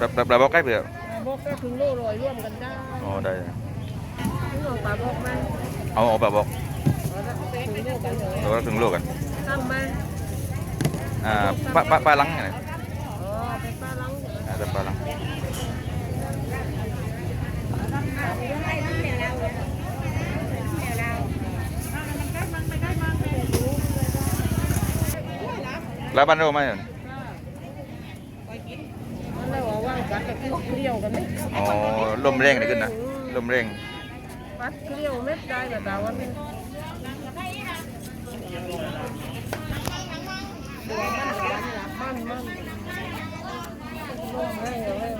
ปลาปลาปลาบอกใกล้เปล่าปลาบอกก็ถึงโลลอยร่วมกันได้อ๋อได้ถึงเอาปลาบอกมาเอาเอาปลาบอกเอาละถึงโลกันเลยเราก็ถึงโลกกันตั้งมาอ่าปลาปลาปลาลังไงอ๋อเป็นปลาลังเหรออ่าแต่ปลาลังแล้วบ้านเราไหมเนี่ย มัน เลยว่าว่างกัดกับเกลียวกันไหมอ๋อลมแรงเลยขึ้นนะลมแรงกัดเกลียวเม็ดได้แบบแต่ว่ามันตัวมันมันมันลงให้เลย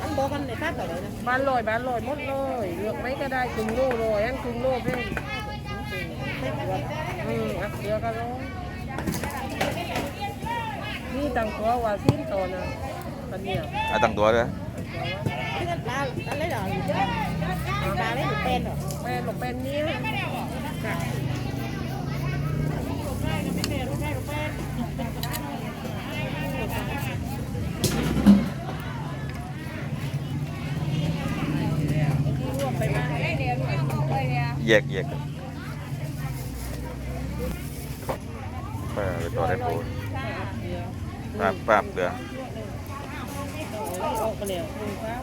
อันบอกกันในภาพต่อเลยนะบ้านลอยบ้านลอยหมดเลยเลือกไม่ก็ได้ถึงโลลอยอันถึงโลเพ่งอืมอักเสือก็ร้อง นี่ตั้งตัวว่าสิ้นตอนนะปันเนี่ยอะตั้งตัวเลยที่นั่นปลาอะไรเหรอปลาอะไรหรือเป็นเหรอแม่หลบเป็นนี้รวมไปมาแยกแยกกันปลาไปต่อได้ปู ภาพเดือ ออกไปแล้วคุณครับ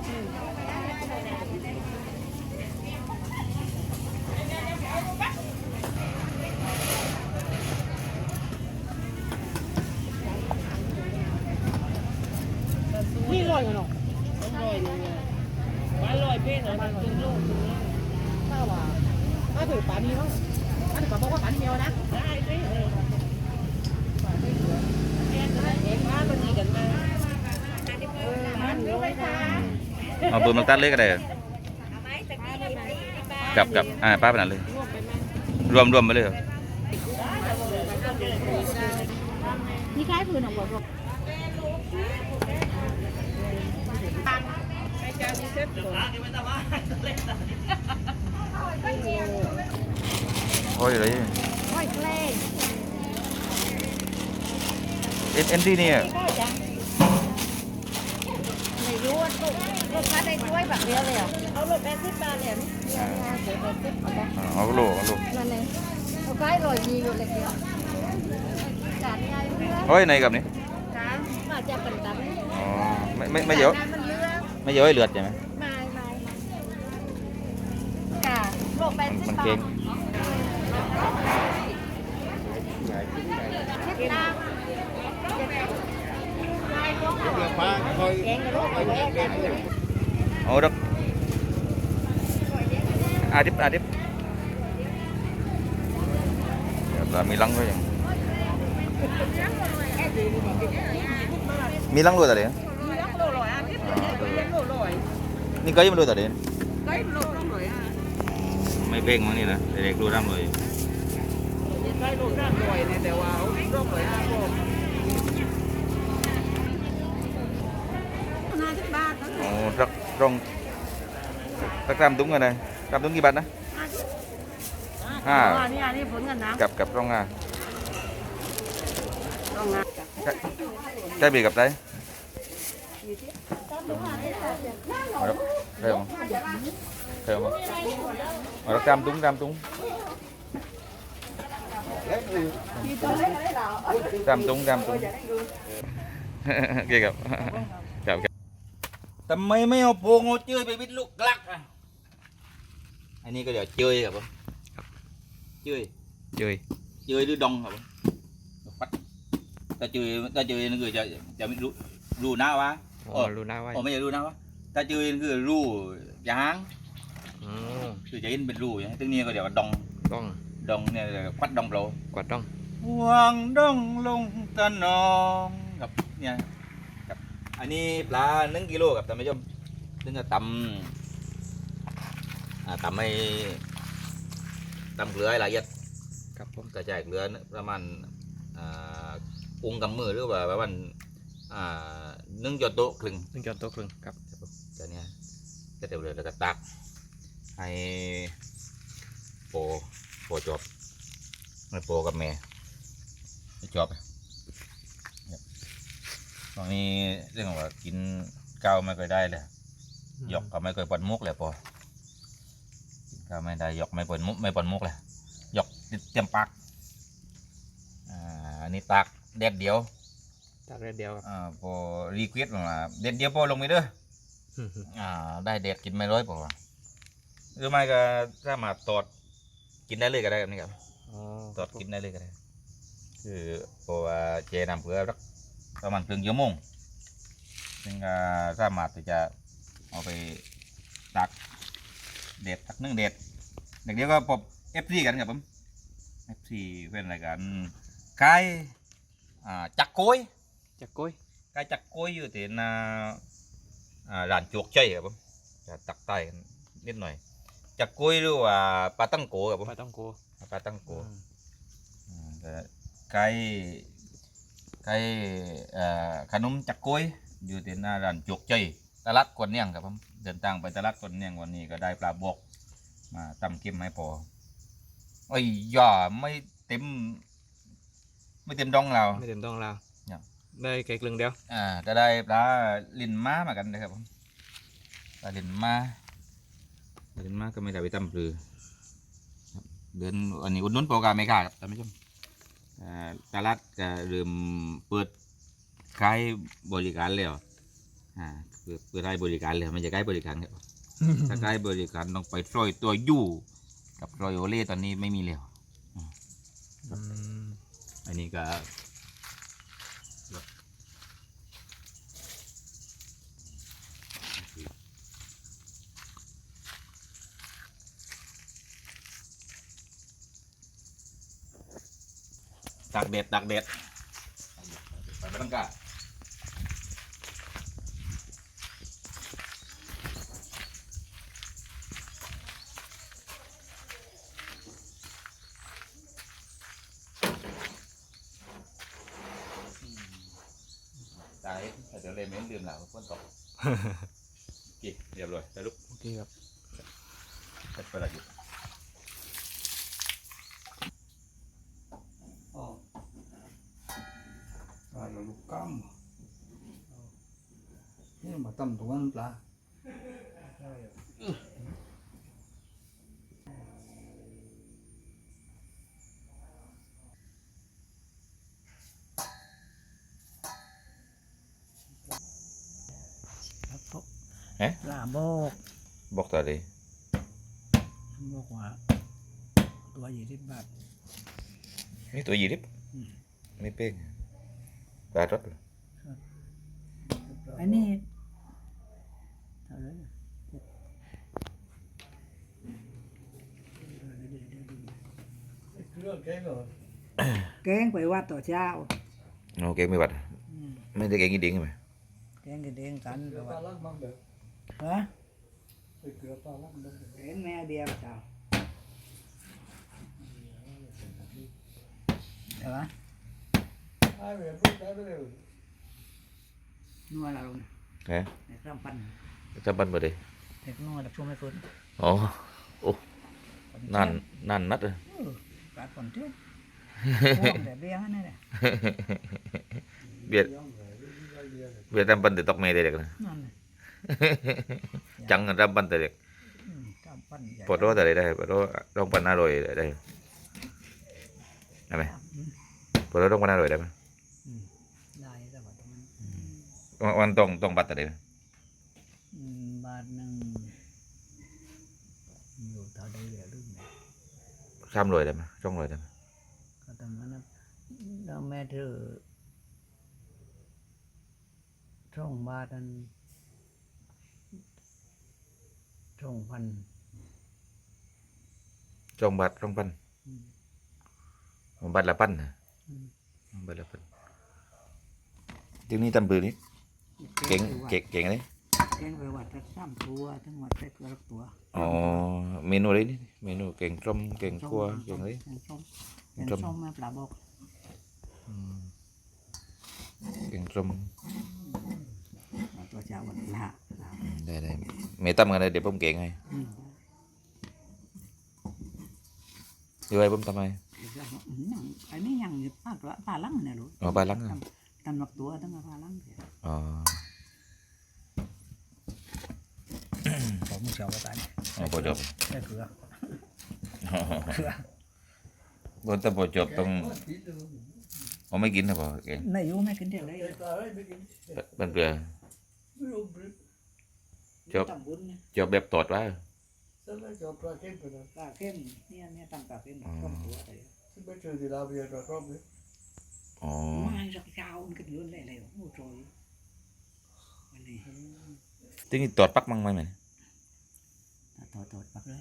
นี่ลอยกันหรอ ลอยนึงบ้านลอยเพ่งนะถึงโลกถึง ถ้าว่าถ้าถือปลานี้มั้งถ้าถือปลาบอกว่าปลาเดียวนะ ได้สิเออฝ่ายไม่เหลือแค่นั้นเองบ้านมันมีกันมาเออบ้านรู้ไหมคะ เอาปืนมาตัดเลยก็ได้กับกับอ่าป้าไปนั่นเลย รวมรวมไปเลยครับนี่คล้ายปืนของผมไอ้การที่เซ็ตก่อนโอ้ยเลยห้อยแกล้งเอ็นเอ็นที่นี่ก็จะ ไม่รู้ว่าลูกลูกค้าได้ช่วยแบบเดียวเลยเหรอเอาลูกแปดสิบบาทเนี่ยนี่เนี่ยเดี๋ยวแปดสิบเอาไปเอาลูกเอาลูกนั่นเองลูกค้าลอยดีอยู่เลยเดียวจานใหญ่เพื่อนโอ้ยในกับนี่จานมาจะเป็นตันอ๋อไม่ไม่ไม่เยอะมันเยอะไม่เยอะให้เลือดใช่ไหมไม่ไม่ค่ะโลกแปดสิบมันบาเก่งทคิดนะแกงกระ โดดไปแยกกันโอ้ดักอาดิบอาดิบเดี๋ยวเรามีลังด้วยยังมีลังด้วยแต่เดี๋ยวมีรักโลลอยอันนี้เป็นเลี้ยงโลลอยนี่ก็ยังไม่รู้แต่เดี๋ยวก็โลต้องหน่อยอะไม่เบ่งมั้งนี่นะเด็กๆรู้ร่ำเลยใช้โลด้านลอยเนี่ยแต่ว่าร่องลอยอะก็ห้าสิบบาท โอ้ รักร่องรักตามตุ้งกันเลยตามตุ้งกี่บาทนะห้าอันนี้อันนี้ผล ทำไมไม่เอาโปงเอาเจือยไปวิดลูกกลักอะอันนี้ก็เดี๋ยวเจือยครับผมเจือย chơi เจือยหรือดองครับผมปัดถ้าเจือยถ้าเจือยนี่คือจะจะไม่รู้รู้หน้าวะ Ồ, Luna quay โอ้ไม่ใช่รู้หน้าวะถ้าเจือยนี่คือรู้ยาง Ồ, คือจะเห็นเป็นรูอย่างนี้ตึงนี้ก็เดี๋ยวว่าดอง con ดองเนี่ยเดี๋ยวควัดดองโปร quạt trong วางดองลงตะนองกับเนี่ยกับ อันนี้ปลาหนึ่งกิโลกับท่านผู้ชมซึ่งก็ตำอ่าตำให้ตำเกลือให้ละเอียด cặp không กระจายเกลือประมาณอ่าปรุงกับมือหรือว่าประมาณอ่าหนึ่งจอโต๊ะครึ่ง đừng cho tốt lưng cặp แต่เนี้ยก็เดี๋ยวเลยแล้วก็ตักให้โปโปจบให้โปกับแม่ให้จบเนี่ย ตอนนี้เรื่องว่ากินข้าวไม่ค่อยได้เลยหยอกก็ไม่ค่อยปนมุกเลยพอกินข้าวไม่ได้หยอกไม่ปนมุกไม่ปนมุกเลยหยอกติดเต็มปากอ่าอันนี้ตากแดดเดียวตักได้เดียวครับอ่าพอรีเควสมาแดดเดียวพอลงไปเด้ออ่า ได้แดดกินไม่ร้อยพอหรือไม่ก็ถ้ามาตอดกินได้เลยก็ได้ครับนี่ครับอ๋อตอดกินได้เลยก็ได้คือเพราะว่าเจนำเพื่อสัก ประมาณครึ่งชั่วโมงซึ่งก็สามารถที่จะเอาไปตักเด็ดตักนึ่งเด็ดเด็กเดียวก็พบเอฟซีกันครับผมเอฟซีเป็นอะไรกันไก่อ่าจักโกยจักกล้วยไก่จักโกยอยู่ที่หนาอ่าร้านโจกชัยครับผมจะตักใต้กันนิดหน่อยจักโกยหรือว่าปลาตั้งโกครับผมปลาต้องโกปลาตั้งโกอืมอืมแต่ไก่ ไก่เอ่อขนมจักกล้วยอยู่ที่หน้าร้านจกใจตลาดกวนเนียงครับผมเดินทางไปตลาดกวนเนียงวันนี้ก็ได้ปลาบวกมาตำเค็มให้พอไอ้ยย่าไม่เต็ม ไม่เต็มดองเราไม่เต็มต้องเรายังได้ไก่กลึงเดียวอ่าจะได้ปลาลินม้ามากันนะครับผมปลาลินม้าปลาลินม้าก็ไม่ได้ไปตำปลือครับเดือนอันนี้อุดหนุนโปรแกรมไม่ขาดครับท่านผู้ชมอ่า ตลาดก็เริ่มเปิดขายบริการแล้วอ่าเปิดเปิดให้บริการแล้วมันจะใกล้บริการครับถ้าใกล้บริการต้องไปซอยตัวยู่กับซอยโอเล่ตอนนี้ไม่มีแล้วอืมอันนี้ก็ ตักเด็ดตักเด็ดไปไม่ต้องกล้าตายแต่เดี๋ยวเลยเม้นลืมแล้วฝนตกกี่เรียบร้อยแต่ลุกโอเคครับเสร็จไปและอยู่ อ๋อปลาลูกกัมนี่มาตำตัวนั้นปลา ลาบอกบอกต่อเลยบอกว่าตัวยี่สิบบาทนี่ตัวยี่ริบอืมไม่เป้งปลารสเหรออันนี้เท่าไหร่นะ แกงไปวัดต่อเช้าโอเคไม่บัดอืมไม่ได้เก่งกี่ดิ้งไหมแกงกันเองกันไปเกลือวัปลาดลักมังเด้อฮะไปเกลือปลาลักมังเด้อเห็นแม่เดียวเจ้าเดี๋ยวนะไอ้เว้ยพูดได้เลยนัวละลุงฮะในเครื่องปั้นจะบันบ่ได้เด็กนัวดับช่วงไม่ฟื้นอ๋อโอ้นั่นนั่นนัดเลย เออการผ่อนเที่ยวห่วงแต่เบี้ยงนั่นแหละเบียดเบียดรำปันแต่ตกเมย์เด็กนะนั่นน่ะจังรำปันแต่เด็กอื มกำปั้นใหญ่ปวดร้แต่ได้ปวดร้ร้องปันอร่อยได้ได้ไหมอืมปวดร้ร้องปันอร่อยได้ไหมอืมได้แต่ว่าตรงนั้นวันวันต้องต้องบัตรแต่ได้ไหมอืมบาทหนึ่งอยู่เท่าใดเหลือลืมเลย ข้ามรวยได้ไหมช่องรวยได้ไหมก็ทำนั้นนะแล้วแม่เธอช่องบาทนั้นช่องพันช่องบัตรช่องพันอืมบัตรละพันนะอืมบัตรละพันทีนี้ตำปืนนี่เก่งเก่งเก่งเลย แกงไปวัดสักสามตัวทั้งวัดสักละตัวอ๋อเมนูอะไรนี่เมนูเก่งต้มเก่งคั่วเก่งเลยแกงส้มแกแกงงส้มส้มแม่ปลาบอกเก่งต้มเอาตัวเจ้าวันละละได้ได้เมตั้มกันเลยเดี๋ยวผมเก่งให้อืมเดี๋ยวให้ผมทำไมเดี๋ยวจะเอาอืมยังอันนี้ยังอยู่ป้าตัวป้าลังเนี่ยลูกอ๋อปลาลังอะตตันมักตัวตั้งแต่พาลังเถอะอ๋อ ผมมึงเชียวว่าตายอ๋อพอจบแค่เกลือเกลือบนแต่พอจบต้องผมไม่กินนะพอแกงนายอยู่ไม่กินเท่าไรเป็นเกลือจบตั้งบุญเนี่ยจบแบบตอดว่าปลาเข้มเนี่ยเนี่ยตั้งปลาเข้มอ๋อต้มตัวอะไรอ๋อไม่สักเช้ามันก็เดือนเลยอะไรโอ้โหวันนี้ ทีนี้ตอดปักมังไหมไหมต่อต่อปักเลย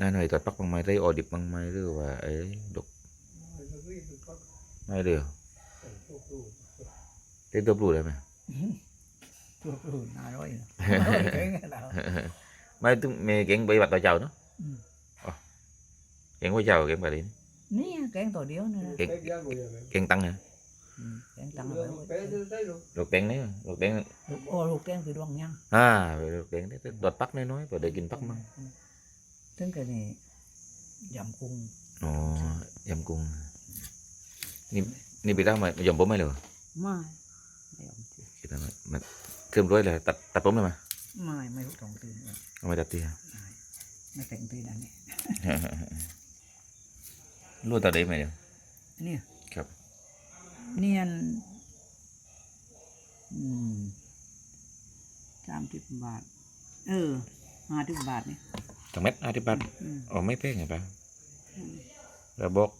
นั่นหน่อยตอดปักมังไหมได้ออดิบมังไหมหรือว่าไอ้ดกไม่เลยเหรอได้ตัวปลูกได้ไหมตัวปลูกน่าร้อยนะเก่งแล้วไม่ต้องมีเก่งใบบัดตัวเจ้าเนาะอืมอ๋อเก่งว่าเจ้าเก่งแบบนี้นี่แกงตัวเดียวนี่นะเก่งเก่งตังนะอืมแกงตังเอาไว้ลูกเต็งนี่ลูกเต็งลูกโอ้ลูกแกงคือดวงยังอ่าลูกเต็งนี่ตอดปักน้อยๆพอได้กินปักมังถึงกันนี่ยำกุ้งอ๋อยำกุ้งนี่นี่ไปตั้งมายำผมไหมเหรอไม่ไม่ยำสิคิดว่ามันมันเครื่องร้อยเลยตัดตัดผมเลยมั้ยไม่ไม่รู้ตรงตื่นเลยเอาไม่ตัดตีไม่แต่งตื่นอันนี้รู้ตัดได้ไหมเดี๋ยว เนี่ยครับเนียนอืมสามสิบบาท เออห้าสิบบาทนี่ตั้งเม็ดอาทิตย์บาทอืมอ๋อไม่แพงไงปะระบอก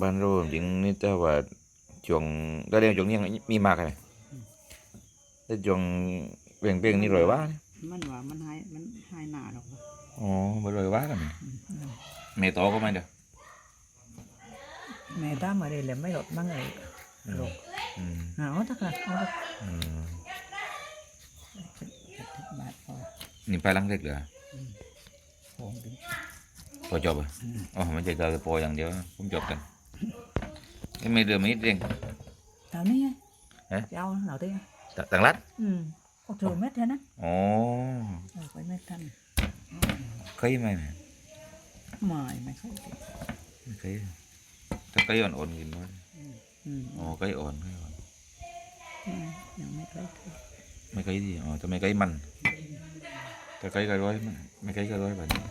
บ้านเราจริงนี่แต่ว่าช่วงก็เรียกช่วงนี้ยังมีมากไหมแต่ช่วงเปลี่ยนเปลี่ยนนี่รวยว่าเนี่ยมันว่ามันให้มันให้หนาหรอกวะอ๋อไม่รวยว่ากันนี่อืมเมโตก็ไม่เด้อ แม่ตามมาได้เลยไม่หลดมั่งเลยหลดอืมหาเอาทักละเอาทักอืมเจ็ดสิบบาทพอนี่ไปลังเล็กเหรอโงถึงพอจบอะอ๋อไม่ใช่เจอโปรอย่างเดียวผมจบกันนี่ไม่เดือดไม่นิดเองเท่านี้ไงฮะจะเอาเหล่าเต้ตต่างรัฐอืมก็ถือเม็ดเท่านั้นอ๋อเอาไปเม็ดท่านเคยไหมเนี่ยไม่ไม่ค่อยติดไม่เคย ถ้าเคยอ่อนๆกินน้อยอืมอ๋อเคยอ่อนเคยอ่อนอืมยังไม่ค่อยติดไม่เคยดีอ๋อแต่ไม่เคยมันแต่เคยก็ร้อยมันไม่เคยก็ร้อยแบบนี้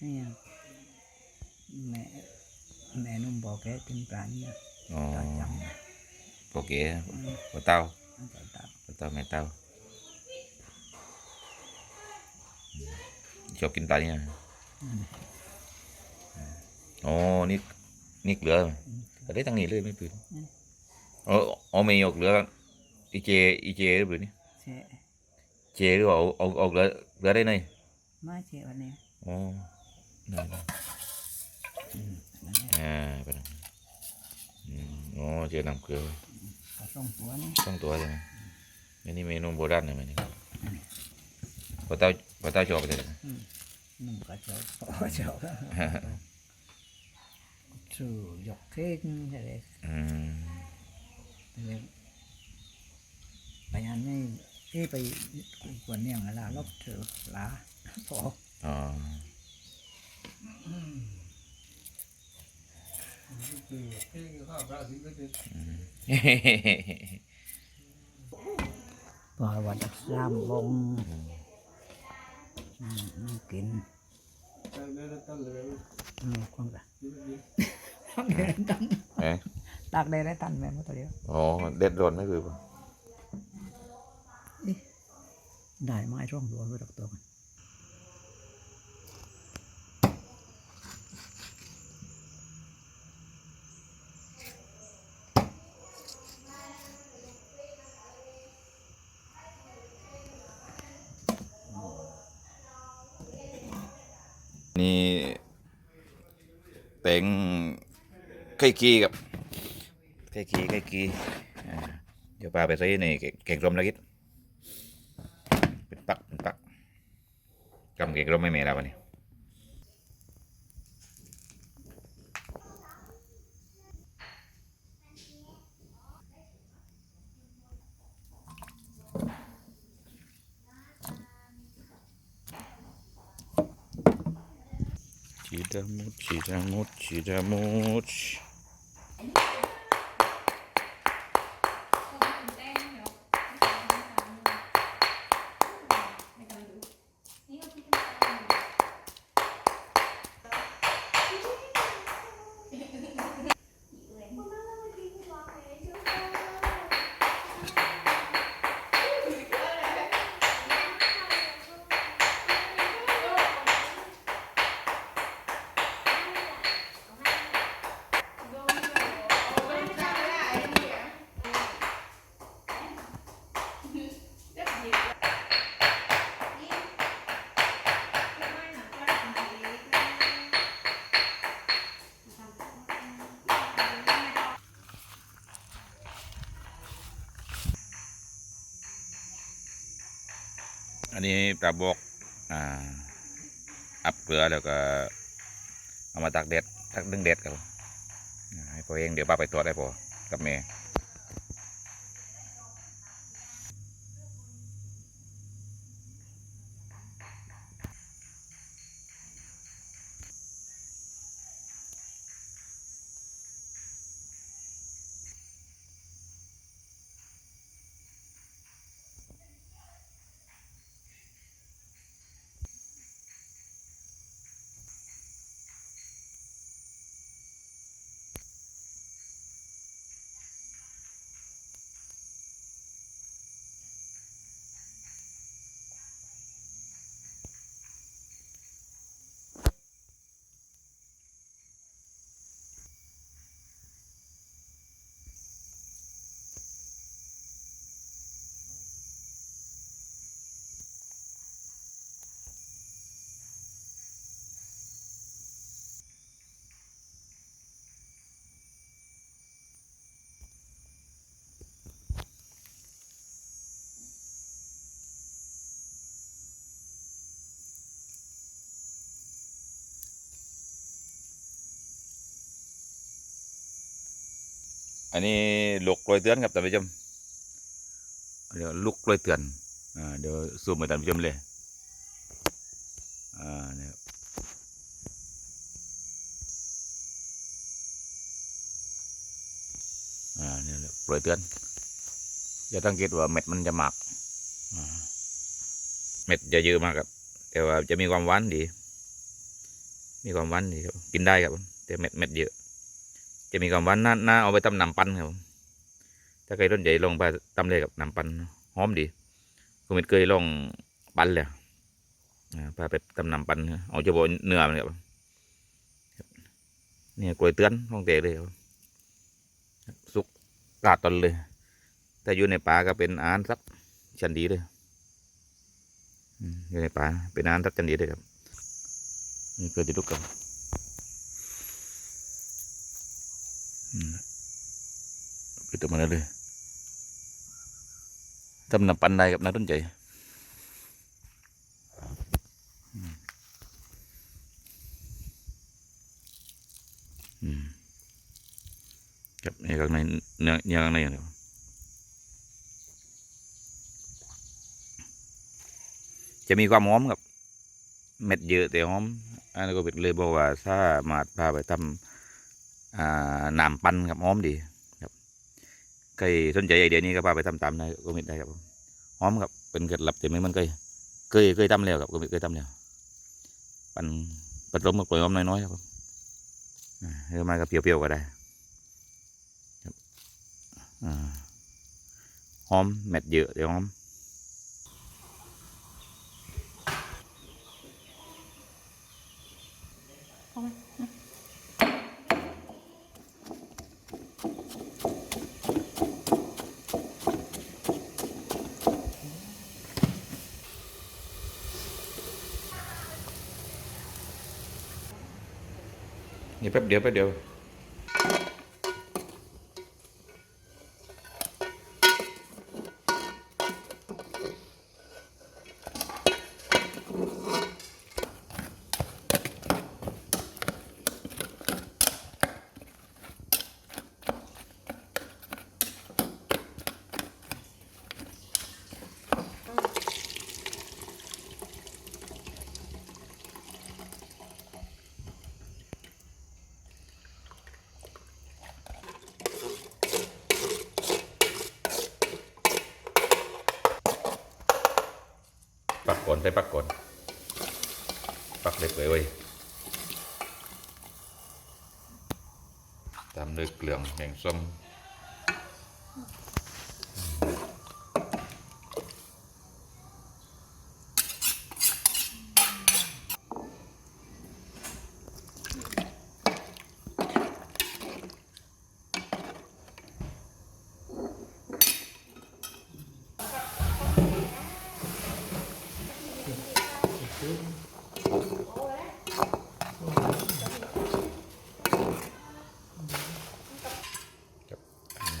เนี่ยแม่แม่นุ่มบอกแกกินปลาเนี่ยอ๋อปลาจโอเคำอืมปลาเต้ามันจะตามปลาเต้าแม่เต้าชอบกินปลาเนี่ย อ๋อนี่นี่เหลือแต่ได้ตั้งนี้เลยไม่ปืนอ๋ออ๋อไม่ยกเหลืออีเจอีเจหรือเปล่านี่เช่เจหรือว่าเอาเอาเอาเหลือเหลือได้ไหนไม่เช่วันนี้อ๋อได้ได้อืมนั่นแหละอ่าไปนะอืมอ๋อเจอนำเกลือปลาสองตัวนี่ต้องตัวใช่ไหมอันนี้เมนูโบราณเลยไหมนี่พอเต้าพอเต้าชอบไปเลยนุ่มกระเจียวกระเจียวชื่อยกเค้กใช่ไหมอืมเลยไปอันนี้ที่ไปกวนเนี่ยงละลบเจอลาพออ๋อพอวันสามวงอืมกินอืมคงจะ ตักได้ตันเอ๊ะตักได้ได้ตันแม่มาตัวเดียวอ๋อเด็ดร้อนไม่คือป่ะได้ไม้ร่องตัวก็ตักตัวกันนี่เต็ง ไก่กีกับไก่กีไก่กีอ่าเดี๋ยวปลาไปใส่ในแกงรมแล้วกิดเป็นปักเป็นปักกำแกงรมไม่เมแล้ววันนี้ Chidamuch, chidamuch, chidamuch. นี้ปลาบอกอ่าอับเกลือแล้วก็เอามาตักแดดตักดึงแดดครับให้พอเองเดี๋ยวป้าไปตรวจได้พอกับแม่ อันนี้ลูกลอยเตือนครับท่านผู้ชมเดี๋ยวลูกลอยเตือนอ่าเดี๋ยวซูมให้ท่านผู้ชมเลยอ่าเนี่ยครับอ่าเนี่ยแหละกลอยเตือนจะสังเกตว่าเม็ดมันจะหมักเม็ดจะเยอะมากครับ แต่ว่าจะมีความหวานดี มีความหวานดีครับกินได้ครับ แต่เม็ดเม็ดเยอะ จะมีความหวานน่าน่าเอาไปตำน้ำปั้นครับถ้าใครต้นใหญ่ลงไปตำเลยกับน้ำปั้นหอมดีคุณมิตรเคยลองปั้นเลยอ่าพาไปตำน้ำปั้นเอาเฉพาะเนื้อมันครับเนี่ยกล้วยเตือนของเตะเลยครับสุกกาดตอนเลย แต่อยู่ในป่าก็เป็นอาหารสักชั้นดีเลยอยู่ในป่าเป็นอาหารสักชั้นดีเลยครับนี่เกิดที่ลูกกับ อืม ปิดออกมาแล้วเลยทำน้ำปันได้กับนักต้นใจอืมอืมครับนี่ข้างในเนื้อเนื้อข้างในครับจะมีความหอมครับ เม็ดเยอะแต่หอม อันนี้ก็เป็นเลยบอกว่าถ้ามาพาไปทำอ่าน้ำปั้นครับหอมดีครับ ใครสนใจไอเดียนี้ก็พาไปทำตามได้ก็มิดได้ครับหอมครับเป็นเกล็ดลับเต็มมันเคยเคยเคยทำแล้วครับก็มิดเคยทำแล้วปั่นผสมกับกล้วยหอมน้อยๆครับเอ่าหรือมาก็เปรี้ยวๆก็ได้ครับอหอมเม็ดเยอะเดี๋ยวหอม แป๊บเดียวแป๊บเดียว ใส่ปักก่อน ปักเล็กเลยเว้ยตามด้วยเกลืองแห่งส้ม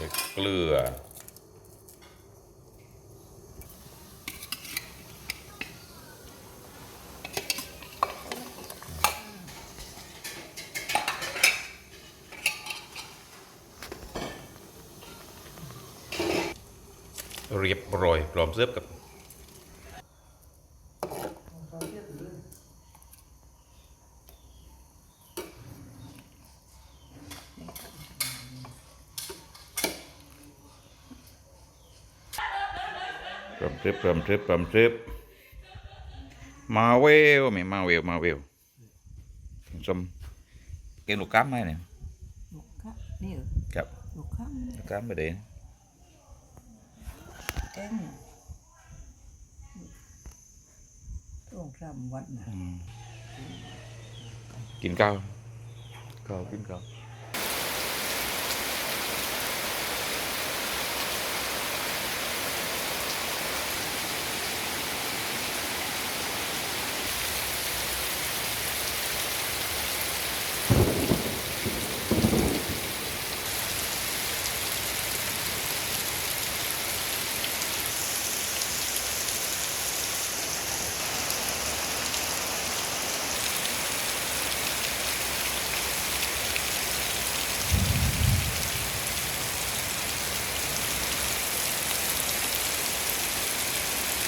ด้วยเกลือ เรียบร้อยพร้อมเสิร์ฟกับพร้อมเสิร์ฟพร้อมเสิร์ฟพร้อมเสิร์ฟมาเวลไหมมาเวลมาเวลสมเกมลูกค้าไหมเนี่ยลูกค้านี่เหรอครับลูกค้าลูกค้าไม่ได้ แจ้งต้องสามวันนะอืมกินข้าวข้าวกินข้าว